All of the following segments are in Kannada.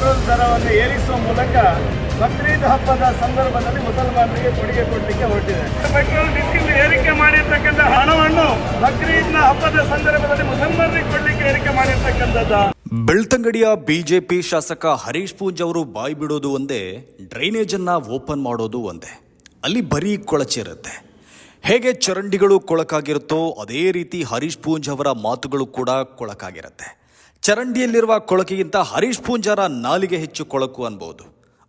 ಪೆಟ್ರೋಲ್ ದರವನ್ನು ಏರಿಸುವ ಮೂಲಕ ಬಕ್ರೀದ್ ಹಬ್ಬದ ಸಂದರ್ಭದಲ್ಲಿ ಮುಸಲ್ಮಾನರಿಗೆ ಕೊಡುಗೆ ಕೊಡಲಿಕ್ಕೆ ಹೊರಟಿದೆ. ಪೆಟ್ರೋಲ್ ಡೀಸೆಲ್ ಏರಿಕೆ ಮಾಡಿರ್ತಕ್ಕಂಥ ಹಣವನ್ನು ಬಕ್ರೀದ್ನ ಹಬ್ಬದ ಸಂದರ್ಭದಲ್ಲಿ ಮುಸಲ್ಮಾನರಿಗೆ ಕೊಡಲಿಕ್ಕೆ ಏರಿಕೆ ಮಾಡಿರ್ತಕ್ಕಂಥದ್ದು. ಬೆಳ್ತಂಗಡಿಯ ಬಿಜೆಪಿ ಶಾಸಕ ಹರೀಶ್ ಪೂಂಜ್ ಅವರು ಬಾಯಿ ಬಿಡೋದು ಒಂದೇ ಡ್ರೈನೇಜ್ ಅನ್ನ ಓಪನ್ ಮಾಡೋದು ಒಂದೇ. ಅಲ್ಲಿ ಬರೀ ಕೊಳಚಿರುತ್ತೆ ಹೇಗೆ ಚರಂಡಿಗಳು ಕೊಳಕಾಗಿರುತ್ತೋ ಅದೇ ರೀತಿ ಹರೀಶ್ ಪೂಂಜ್ ಅವರ ಮಾತುಗಳು ಕೂಡ ಕೊಳಕಾಗಿರುತ್ತೆ. ಚರಂಡಿಯಲ್ಲಿರುವ ಕೊಳಕಿಗಿಂತ ಹರೀಶ್ ಪೂಂಜಾರ ನಾಲಿಗೆ ಹೆಚ್ಚು ಕೊಳಕು ಅನ್ಬೋದು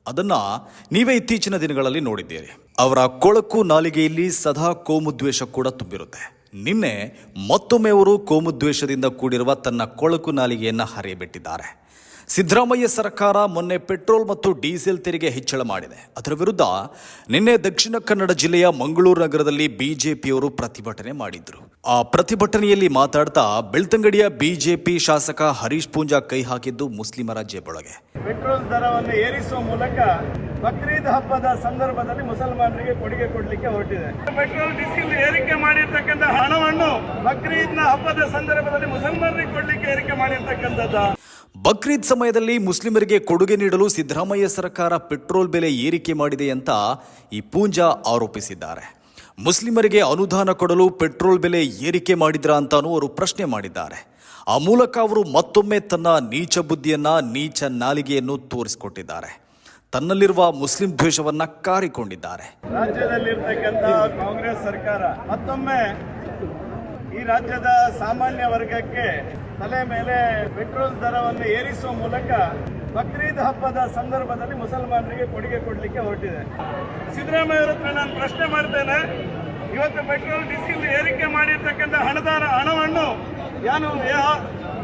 ಅದನ್ನ ನೀವೇ ಇತ್ತೀಚಿನ ದಿನಗಳಲ್ಲಿ ನೋಡಿದ್ದೀರಿ. ಅವರ ಕೊಳಕು ನಾಲಿಗೆಯಲ್ಲಿ ಸದಾ ಕೋಮುದ್ವೇಷ ಕೂಡ ತುಂಬಿರುತ್ತೆ. ನಿನ್ನೆ ಮತ್ತೊಮ್ಮೆ ಅವರು ಕೋಮುದ್ವೇಷದಿಂದ ಕೂಡಿರುವ ತನ್ನ ಕೊಳಕು ನಾಲಿಗೆಯನ್ನು ಹರಿಯಬಿಟ್ಟಿದ್ದಾರೆ. ಸಿದ್ದರಾಮಯ್ಯ ಸರ್ಕಾರ ಮೊನ್ನೆ ಪೆಟ್ರೋಲ್ ಮತ್ತು ಡೀಸೆಲ್ ತೆರಿಗೆ ಹೆಚ್ಚಳ ಮಾಡಿದೆ. ಅದರ ವಿರುದ್ಧ ನಿನ್ನೆ ದಕ್ಷಿಣ ಕನ್ನಡ ಜಿಲ್ಲೆಯ ಮಂಗಳೂರು ನಗರದಲ್ಲಿ ಬಿಜೆಪಿಯವರು ಪ್ರತಿಭಟನೆ ಮಾಡಿದ್ರು. ಆ ಪ್ರತಿಭಟನೆಯಲ್ಲಿ ಮಾತಾಡ್ತಾ ಬೆಳ್ತಂಗಡಿಯ ಬಿಜೆಪಿ ಶಾಸಕ ಹರೀಶ್ ಪೂಂಜಾ ಕೈ ಹಾಕಿದ್ದು ಮುಸ್ಲಿಮರ ಜೇಬೊಳಗೆ. ಪೆಟ್ರೋಲ್ ದರವನ್ನು ಏರಿಸುವ ಮೂಲಕ ಬಕ್ರೀದ್ ಹಬ್ಬದ ಸಂದರ್ಭದಲ್ಲಿ ಮುಸಲ್ಮಾನರಿಗೆ ಕೊಡುಗೆ ಕೊಡಲಿಕ್ಕೆ ಹೊರಟಿದೆ. ಪೆಟ್ರೋಲ್, ಡೀಸೆಲ್ ಏರಿಕೆ ಮಾಡಿರ್ತಕ್ಕಂಥ ಹಣವನ್ನು ಬಕ್ರೀದ್ನ ಹಬ್ಬದ ಸಂದರ್ಭದಲ್ಲಿ ಮುಸಲ್ಮಾನರಿಗೆ ಕೊಡಲಿಕ್ಕೆ ಏರಿಕೆ ಮಾಡಿರ್ತಕ್ಕಂಥದ್ದು ಬಕ್ರೀದ್ ಸಮಯದಲ್ಲಿ ಮುಸ್ಲಿಮರಿಗೆ ಕೊಡುಗೆ ನೀಡಲು ಸಿದ್ದರಾಮಯ್ಯ ಸರ್ಕಾರ ಪೆಟ್ರೋಲ್ ಬೆಲೆ ಏರಿಕೆ ಮಾಡಿದೆ ಅಂತ ಈ ಪೂಂಜಾ ಆರೋಪಿಸಿದ್ದಾರೆ. ಮುಸ್ಲಿಮರಿಗೆ ಅನುದಾನ ಕೊಡಲು ಪೆಟ್ರೋಲ್ ಬೆಲೆ ಏರಿಕೆ ಮಾಡಿದ್ರ ಅಂತಾನೂ ಅವರು ಪ್ರಶ್ನೆ ಮಾಡಿದ್ದಾರೆ. ಆ ಮೂಲಕ ಅವರು ಮತ್ತೊಮ್ಮೆ ತನ್ನ ನೀಚ ಬುದ್ಧಿಯನ್ನ, ನೀಚ ನಾಲಿಗೆಯನ್ನು ತೋರಿಸಿಕೊಟ್ಟಿದ್ದಾರೆ. ತನ್ನಲ್ಲಿರುವ ಮುಸ್ಲಿಂ ದ್ವೇಷವನ್ನ ಕಾರಿಕೊಂಡಿದ್ದಾರೆ. ರಾಜ್ಯದಲ್ಲಿರ್ತಕ್ಕಂಥ ಕಾಂಗ್ರೆಸ್ ಸರ್ಕಾರ ಮತ್ತೊಮ್ಮೆ ಈ ರಾಜ್ಯದ ಸಾಮಾನ್ಯ ವರ್ಗಕ್ಕೆ ತಲೆ ಮೇಲೆ ಪೆಟ್ರೋಲ್ ದರವನ್ನು ಏರಿಸುವ ಮೂಲಕ ಬಕ್ರೀದ್ ಹಬ್ಬದ ಸಂದರ್ಭದಲ್ಲಿ ಮುಸಲ್ಮಾನರಿಗೆ ಕೊಡುಗೆ ಕೊಡಲಿಕ್ಕೆ ಹೊರಟಿದೆ. ಸಿದ್ದರಾಮಯ್ಯ ಹತ್ರ ನಾನು ಪ್ರಶ್ನೆ ಮಾಡ್ತೇನೆ. ಇವತ್ತು ಪೆಟ್ರೋಲ್, ಡೀಸೆಲ್ ಏರಿಕೆ ಮಾಡಿರ್ತಕ್ಕಂಥ ಹಣದ ಹಣವನ್ನು ಯಾನು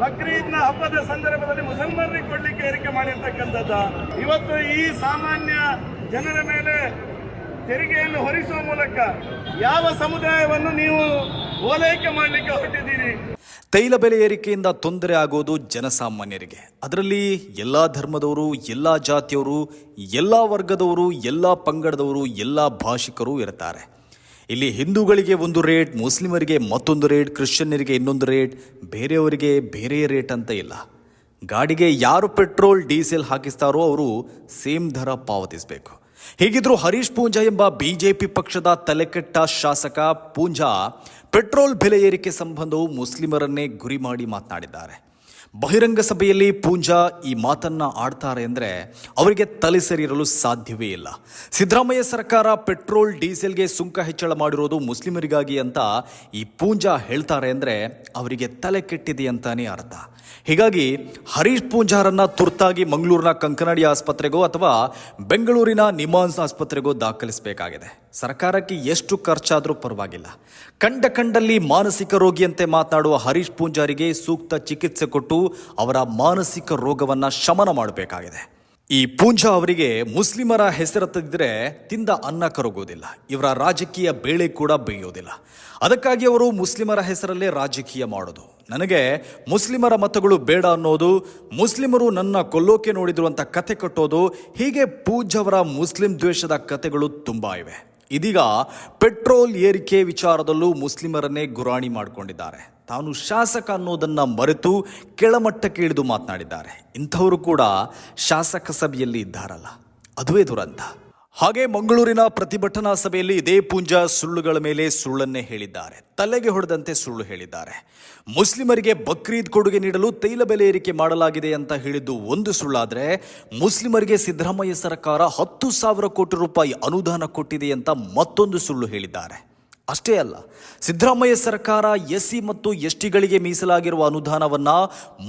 ಬಕ್ರೀದ್ನ ಹಬ್ಬದ ಸಂದರ್ಭದಲ್ಲಿ ಮುಸಲ್ಮಾನರಿಗೆ ಕೊಡಲಿಕ್ಕೆ ಏರಿಕೆ ಮಾಡಿರ್ತಕ್ಕಂಥದ್ದ? ಇವತ್ತು ಈ ಸಾಮಾನ್ಯ ಜನರ ಮೇಲೆ ತೆರಿಗೆಯನ್ನು ಹೊರಿಸುವ ಮೂಲಕ ಯಾವ ಸಮುದಾಯವನ್ನು ನೀವು ಓಲೈಕೆ ಮಾಡಲಿಕ್ಕೆ ಹೊರಟಿದ್ದೀರಿ? ತೈಲ ಬೆಲೆ ಏರಿಕೆಯಿಂದ ತೊಂದರೆ ಆಗೋದು ಜನಸಾಮಾನ್ಯರಿಗೆ. ಅದರಲ್ಲಿ ಎಲ್ಲ ಧರ್ಮದವರು, ಎಲ್ಲ ಜಾತಿಯವರು, ಎಲ್ಲ ವರ್ಗದವರು, ಎಲ್ಲ ಪಂಗಡದವರು, ಎಲ್ಲ ಭಾಷಿಕರು ಇರ್ತಾರೆ. ಇಲ್ಲಿ ಹಿಂದೂಗಳಿಗೆ ಒಂದು ರೇಟ್, ಮುಸ್ಲಿಮರಿಗೆ ಮತ್ತೊಂದು ರೇಟ್ ಕ್ರಿಶ್ಚಿಯನ್ನರಿಗೆ ಇನ್ನೊಂದು ರೇಟ್, ಬೇರೆಯವರಿಗೆ ಬೇರೆ ರೇಟ್ ಅಂತ ಇಲ್ಲ. ಗಾಡಿಗೆ ಯಾರು ಪೆಟ್ರೋಲ್, ಡೀಸೆಲ್ ಹಾಕಿಸ್ತಾರೋ ಅವರು ಸೇಮ್ ದರ ಪಾವತಿಸಬೇಕು. ಹೀಗಿದ್ರೂ ಹರೀಶ್ ಪೂಂಜಾ ಎಂಬ ಬಿಜೆಪಿ ಪಕ್ಷದ ತಲೆಕೆಟ್ಟ ಶಾಸಕ ಪೂಂಜಾ ಪೆಟ್ರೋಲ್ ಬೆಲೆ ಏರಿಕೆ ಸಂಬಂಧವು ಮುಸ್ಲಿಮರನ್ನೇ ಗುರಿ ಮಾಡಿ ಮಾತನಾಡಿದ್ದಾರೆ. ಬಹಿರಂಗ ಸಭೆಯಲ್ಲಿ ಪೂಂಜಾ ಈ ಮಾತನ್ನ ಆಡ್ತಾರೆ ಅಂದರೆ ಅವರಿಗೆ ತಲೆ ಸರಿಯಿರಲು ಸಾಧ್ಯವೇ ಇಲ್ಲ. ಸಿದ್ದರಾಮಯ್ಯ ಸರ್ಕಾರ ಪೆಟ್ರೋಲ್, ಡೀಸೆಲ್ಗೆ ಸುಂಕ ಹೆಚ್ಚಳ ಮಾಡಿರೋದು ಮುಸ್ಲಿಮರಿಗಾಗಿ ಅಂತ ಈ ಪೂಂಜಾ ಹೇಳ್ತಾರೆ ಅಂದರೆ ಅವರಿಗೆ ತಲೆ ಕೆಟ್ಟಿದೆ ಅಂತಾನೆ ಅರ್ಥ. ಹೀಗಾಗಿ ಹರೀಶ್ ಪೂಂಜಾರನ್ನು ತುರ್ತಾಗಿ ಮಂಗಳೂರಿನ ಕಂಕನಾಡಿ ಆಸ್ಪತ್ರೆಗೋ ಅಥವಾ ಬೆಂಗಳೂರಿನ ನಿಮಾನ್ಸ್ ಆಸ್ಪತ್ರೆಗೋ ದಾಖಲಿಸಬೇಕಾಗಿದೆ. ಸರ್ಕಾರಕ್ಕೆ ಎಷ್ಟು ಖರ್ಚಾದರೂ ಪರವಾಗಿಲ್ಲ. ಕಂಡ ಕಂಡಲ್ಲಿ ಮಾನಸಿಕ ರೋಗಿಯಂತೆ ಮಾತನಾಡುವ ಹರೀಶ್ ಪೂಂಜಾರಿಗೆ ಸೂಕ್ತ ಚಿಕಿತ್ಸೆ ಕೊಟ್ಟು ಅವರ ಮಾನಸಿಕ ರೋಗವನ್ನು ಶಮನ ಮಾಡಬೇಕಾಗಿದೆ. ಈ ಪೂಂಜಾ ಅವರಿಗೆ ಮುಸ್ಲಿಮರ ಹೆಸರತ್ತದಿದ್ದರೆ ತಿಂದ ಅನ್ನ ಕರಗೋದಿಲ್ಲ ಇವರ ರಾಜಕೀಯ ಬೇಳೆ ಕೂಡ ಬೇಯೋದಿಲ್ಲ. ಅದಕ್ಕಾಗಿ ಅವರು ಮುಸ್ಲಿಮರ ಹೆಸರಲ್ಲೇ ರಾಜಕೀಯ ಮಾಡೋದು. ನನಗೆ ಮುಸ್ಲಿಮರ ಮತಗಳು ಬೇಡ ಅನ್ನೋದು, ಮುಸ್ಲಿಮರು ನನ್ನ ಕೊಲ್ಲೋಕೆ ನೋಡಿದ್ರು ಅಂತ ಕತೆ ಕಟ್ಟೋದು, ಹೀಗೆ ಪೂಜ್ಯವರ ಮುಸ್ಲಿಂ ದ್ವೇಷದ ಕತೆಗಳು ತುಂಬ ಇವೆ. ಇದೀಗ ಪೆಟ್ರೋಲ್ ಏರಿಕೆ ವಿಚಾರದಲ್ಲೂ ಮುಸ್ಲಿಮರನ್ನೇ ಗುರಾಣಿ ಮಾಡಿಕೊಂಡಿದ್ದಾರೆ. ತಾನು ಶಾಸಕ ಅನ್ನೋದನ್ನು ಮರೆತು ಕೆಳಮಟ್ಟಕ್ಕೆ ಇಳಿದು ಮಾತನಾಡಿದ್ದಾರೆ. ಇಂಥವರು ಕೂಡ ಶಾಸಕ ಸಭೆಯಲ್ಲಿ ಇದ್ದಾರಲ್ಲ. ಅದುವೇ ದುರಂತ. ಹಾಗೆ ಮಂಗಳೂರಿನ ಪ್ರತಿಭಟನಾ ಸಭೆಯಲ್ಲಿ ಇದೇ ಪೂಂಜ ಸುಳ್ಳುಗಳ ಮೇಲೆ ಸುಳ್ಳನ್ನೇ ಹೇಳಿದ್ದಾರೆ. ತಲೆಗೆ ಹೊಡೆದಂತೆ ಸುಳ್ಳು ಹೇಳಿದ್ದಾರೆ. ಮುಸ್ಲಿಮರಿಗೆ ಬಕ್ರೀದ್ ಕೊಡುಗೆ ನೀಡಲು ತೈಲ ಬೆಲೆ ಏರಿಕೆ ಮಾಡಲಾಗಿದೆ ಅಂತ ಹೇಳಿದ್ದು ಒಂದು ಸುಳ್ಳಾದರೆ ಮುಸ್ಲಿಮರಿಗೆ ಸಿದ್ದರಾಮಯ್ಯ ಸರ್ಕಾರ ಹತ್ತು ಸಾವಿರ ಕೋಟಿ ರೂಪಾಯಿ ಅನುದಾನ ಕೊಟ್ಟಿದೆ ಅಂತ ಮತ್ತೊಂದು ಸುಳ್ಳು ಹೇಳಿದ್ದಾರೆ. ಅಷ್ಟೇ ಅಲ್ಲ, ಸಿದ್ದರಾಮಯ್ಯ ಸರ್ಕಾರ ಎಸ್ಸಿ ಮತ್ತು ಎಸ್ಟಿಗಳಿಗೆ ಮೀಸಲಾಗಿರುವ ಅನುದಾನವನ್ನು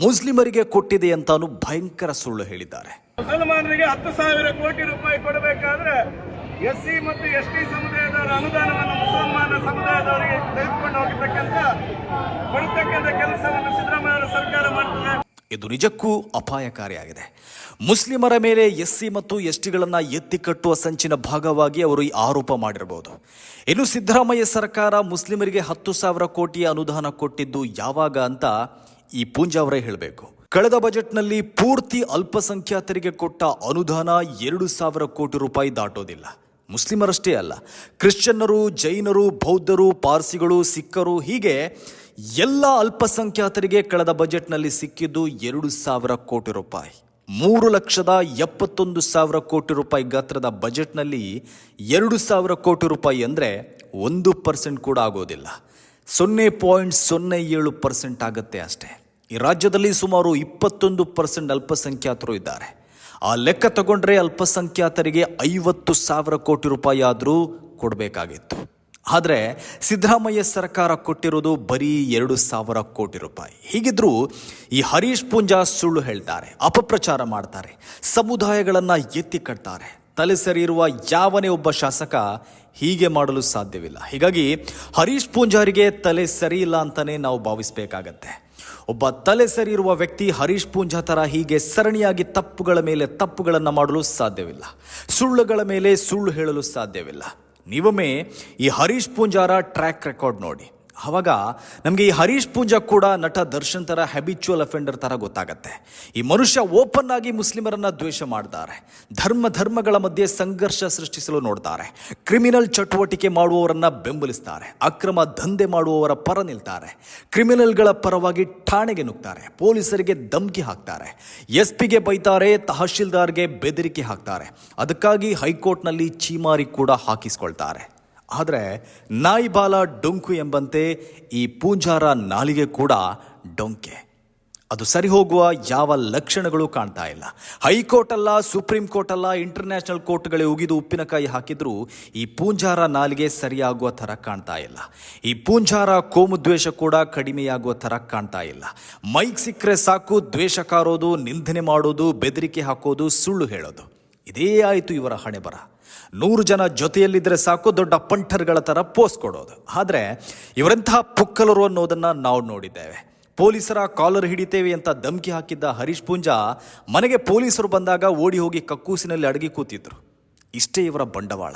ಮುಸ್ಲಿಮರಿಗೆ ಕೊಟ್ಟಿದೆ ಅಂತಾನು ಭಯಂಕರ ಸುಳ್ಳು ಹೇಳಿದ್ದಾರೆ. ಮುಸಲ್ಮಾನರಿಗೆ ಹತ್ತು ಸಾವಿರ ಕೋಟಿ ರೂಪಾಯಿ ಕೊಡಬೇಕಾದ್ರೆ ಎಸ್ ಸಿ ಮತ್ತು ಎಸ್ ಟಿ ಸಮುದಾಯದವರ ಅನುದಾನವನ್ನು ಮುಸಲ್ಮಾನ ಸಮುದಾಯದವರಿಗೆ ತೆಗೆದುಕೊಂಡು ಹೋಗತಕ್ಕಂಥ ಕೊಡತಕ್ಕಂಥ ಕೆಲಸವನ್ನು ಸಿದ್ದರಾಮಯ್ಯ ಸರ್ಕಾರ ಮಾಡ್ತದೆ. ಇದು ನಿಜಕ್ಕೂ ಅಪಾಯಕಾರಿಯಾಗಿದೆ ಮುಸ್ಲಿಮರ ಮೇಲೆ ಎಸ್ಸಿ ಮತ್ತು ಎಸ್ಟಿಗಳನ್ನು ಎತ್ತಿ ಕಟ್ಟುವ ಸಂಚಿನ ಭಾಗವಾಗಿ ಅವರು ಈ ಆರೋಪ ಮಾಡಿರಬಹುದು ಇನ್ನು ಸಿದ್ದರಾಮಯ್ಯ ಸರ್ಕಾರ ಮುಸ್ಲಿಮರಿಗೆ ಹತ್ತು ಸಾವಿರ ಕೋಟಿ ಅನುದಾನ ಕೊಟ್ಟಿದ್ದು ಯಾವಾಗ ಅಂತ ಈ ಪೂಂಜಾ ಅವರೇ ಹೇಳಬೇಕು. ಕಳೆದ ಬಜೆಟ್ನಲ್ಲಿ ಪೂರ್ತಿ ಅಲ್ಪಸಂಖ್ಯಾತರಿಗೆ ಕೊಟ್ಟ ಅನುದಾನ ಎರಡು ಸಾವಿರ ಕೋಟಿ ರೂಪಾಯಿ ದಾಟೋದಿಲ್ಲ. ಮುಸ್ಲಿಮರಷ್ಟೇ ಅಲ್ಲ, ಕ್ರಿಶ್ಚಿಯನ್ನರು, ಜೈನರು, ಬೌದ್ಧರು, ಪಾರ್ಸಿಗಳು, ಸಿಖ್ಖರು ಹೀಗೆ ಎಲ್ಲ ಅಲ್ಪಸಂಖ್ಯಾತರಿಗೆ ಕಳೆದ ಬಜೆಟ್ನಲ್ಲಿ ಸಿಕ್ಕಿದ್ದು ಎರಡು ಸಾವಿರ ಕೋಟಿ ರೂಪಾಯಿ. ಮೂರು ಲಕ್ಷದ ಎಪ್ಪತ್ತೊಂದು ಸಾವಿರ ಕೋಟಿ ರೂಪಾಯಿ ಗಾತ್ರದ ಬಜೆಟ್ನಲ್ಲಿ ಎರಡು ಸಾವಿರ ಕೋಟಿ ರೂಪಾಯಿ ಅಂದರೆ ಒಂದು ಪರ್ಸೆಂಟ್ ಕೂಡ ಆಗೋದಿಲ್ಲ. ಸೊನ್ನೆ ಪಾಯಿಂಟ್ ಸೊನ್ನೆ ಏಳು ಪರ್ಸೆಂಟ್ ಆಗುತ್ತೆ ಅಷ್ಟೇ. ಈ ರಾಜ್ಯದಲ್ಲಿ ಸುಮಾರು ಇಪ್ಪತ್ತೊಂದು ಪರ್ಸೆಂಟ್ ಅಲ್ಪಸಂಖ್ಯಾತರು ಇದ್ದಾರೆ. ಆ ಲೆಕ್ಕ ತಗೊಂಡ್ರೆ ಅಲ್ಪಸಂಖ್ಯಾತರಿಗೆ ಐವತ್ತು ಸಾವಿರ ಕೋಟಿ ರೂಪಾಯಿ ಆದರೂ ಕೊಡಬೇಕಾಗಿತ್ತು. ಆದರೆ ಸಿದ್ದರಾಮಯ್ಯ ಸರ್ಕಾರ ಕೊಟ್ಟಿರೋದು ಬರೀ ಎರಡು ಸಾವಿರ ಕೋಟಿ ರೂಪಾಯಿ. ಹೀಗಿದ್ರೂ ಈ ಹರೀಶ್ ಪೂಂಜಾ ಸುಳ್ಳು ಹೇಳ್ತಾರೆ, ಅಪಪ್ರಚಾರ ಮಾಡ್ತಾರೆ, ಸಮುದಾಯಗಳನ್ನು ಎತ್ತಿ ಕಟ್ತಾರೆ. ತಲೆ ಸರಿ ಇರುವ ಯಾವನೇ ಒಬ್ಬ ಶಾಸಕ ಹೀಗೆ ಮಾಡಲು ಸಾಧ್ಯವಿಲ್ಲ. ಹೀಗಾಗಿ ಹರೀಶ್ ಪೂಂಜಾರಿಗೆ ತಲೆ ಸರಿ ಇಲ್ಲ ಅಂತಲೇ ನಾವು ಭಾವಿಸಬೇಕಾಗತ್ತೆ. ಒಬ್ಬ ತಲೆ ಸರಿಯಿರುವ ವ್ಯಕ್ತಿ ಹರೀಶ್ ಪೂಂಜಾ ಥರ ಹೀಗೆ ಸರಣಿಯಾಗಿ ತಪ್ಪುಗಳ ಮೇಲೆ ತಪ್ಪುಗಳನ್ನು ಮಾಡಲು ಸಾಧ್ಯವಿಲ್ಲ. ಸುಳ್ಳುಗಳ ಮೇಲೆ ಸುಳ್ಳು ಹೇಳಲು ಸಾಧ್ಯವಿಲ್ಲ. ನೀವೊಮ್ಮೆ ಈ ಹರೀಶ್ ಪೂಂಜಾರ ಟ್ರ್ಯಾಕ್ ರೆಕಾರ್ಡ್ ನೋಡಿ. ಆವಾಗ ನಮಗೆ ಈ ಹರೀಶ್ ಪೂಂಜಾ ಕೂಡ ನಟ ದರ್ಶನ್ ಥರ ಹ್ಯಾಬಿಚುವಲ್ ಅಫೆಂಡರ್ ಥರ ಗೊತ್ತಾಗತ್ತೆ. ಈ ಮನುಷ್ಯ ಓಪನ್ ಆಗಿ ಮುಸ್ಲಿಮರನ್ನು ದ್ವೇಷ ಮಾಡ್ತಾರೆ. ಧರ್ಮ ಧರ್ಮಗಳ ಮಧ್ಯೆ ಸಂಘರ್ಷ ಸೃಷ್ಟಿಸಲು ನೋಡ್ತಾರೆ. ಕ್ರಿಮಿನಲ್ ಚಟುವಟಿಕೆ ಮಾಡುವವರನ್ನು ಬೆಂಬಲಿಸ್ತಾರೆ. ಅಕ್ರಮ ದಂಧೆ ಮಾಡುವವರ ಪರ ನಿಲ್ತಾರೆ. ಕ್ರಿಮಿನಲ್ಗಳ ಪರವಾಗಿ ಠಾಣೆಗೆ ನುಗ್ತಾರೆ. ಪೊಲೀಸರಿಗೆ ಧಮ್ಕಿ ಹಾಕ್ತಾರೆ. ಎಸ್ ಪಿಗೆ ಬೈತಾರೆ, ತಹಶೀಲ್ದಾರ್ಗೆ ಬೆದರಿಕೆ ಹಾಕ್ತಾರೆ. ಅದಕ್ಕಾಗಿ ಹೈಕೋರ್ಟ್ನಲ್ಲಿ ಚೀಮಾರಿ ಕೂಡ ಹಾಕಿಸ್ಕೊಳ್ತಾರೆ. ಆದರೆ ನಾಯಿಬಾಲ ಡೊಂಕು ಎಂಬಂತೆ ಈ ಪೂಂಜಾರ ನಾಲಿಗೆ ಕೂಡ ಡೊಂಕೆ. ಅದು ಸರಿ ಹೋಗುವ ಯಾವ ಲಕ್ಷಣಗಳು ಕಾಣ್ತಾ ಇಲ್ಲ. ಹೈಕೋರ್ಟ್ ಅಲ್ಲ ಸುಪ್ರೀಂ ಕೋರ್ಟ್ ಅಲ್ಲ ಇಂಟರ್ನ್ಯಾಷನಲ್ ಕೋರ್ಟ್ಗಳೇ ಉಗಿದು ಉಪ್ಪಿನಕಾಯಿ ಹಾಕಿದರೂ ಈ ಪೂಂಜಾರ ನಾಲಿಗೆ ಸರಿಯಾಗುವ ಥರ ಕಾಣ್ತಾ ಇಲ್ಲ. ಈ ಪೂಂಜಾರ ಕೋಮು ದ್ವೇಷ ಕೂಡ ಕಡಿಮೆಯಾಗುವ ಥರ ಕಾಣ್ತಾ ಇಲ್ಲ. ಮೈಕ್ ಸಿಕ್ಕರೆ ಸಾಕು, ದ್ವೇಷ ಕಾರೋದು, ನಿಂದನೆ ಮಾಡೋದು, ಬೆದರಿಕೆ ಹಾಕೋದು, ಸುಳ್ಳು ಹೇಳೋದು. ಇದೇ ಆಯಿತು ಇವರ ಹಣೆ ಬರ ನೂರು ಜನ ಜೊತೆಯಲ್ಲಿದ್ದರೆ ಸಾಕು, ದೊಡ್ಡ ಪಂಠರ್ಗಳ ಥರ ಪೋಸ್ ಕೊಡೋದು. ಆದರೆ ಇವರೆಂತಹ ಪುಕ್ಕಲರು ಅನ್ನೋದನ್ನು ನಾವು ನೋಡಿದ್ದೇವೆ. ಪೊಲೀಸರ ಕಾಲರ್ ಹಿಡಿತೇವೆ ಅಂತ ಧಮಕಿ ಹಾಕಿದ್ದ ಹರೀಶ್ ಪೂಂಜಾ ಮನೆಗೆ ಪೊಲೀಸರು ಬಂದಾಗ ಓಡಿ ಹೋಗಿ ಕಕ್ಕೂಸಿನಲ್ಲಿ ಅಡಗಿ ಕೂತಿದ್ರು. ಇಷ್ಟೇ ಇವರ ಬಂಡವಾಳ.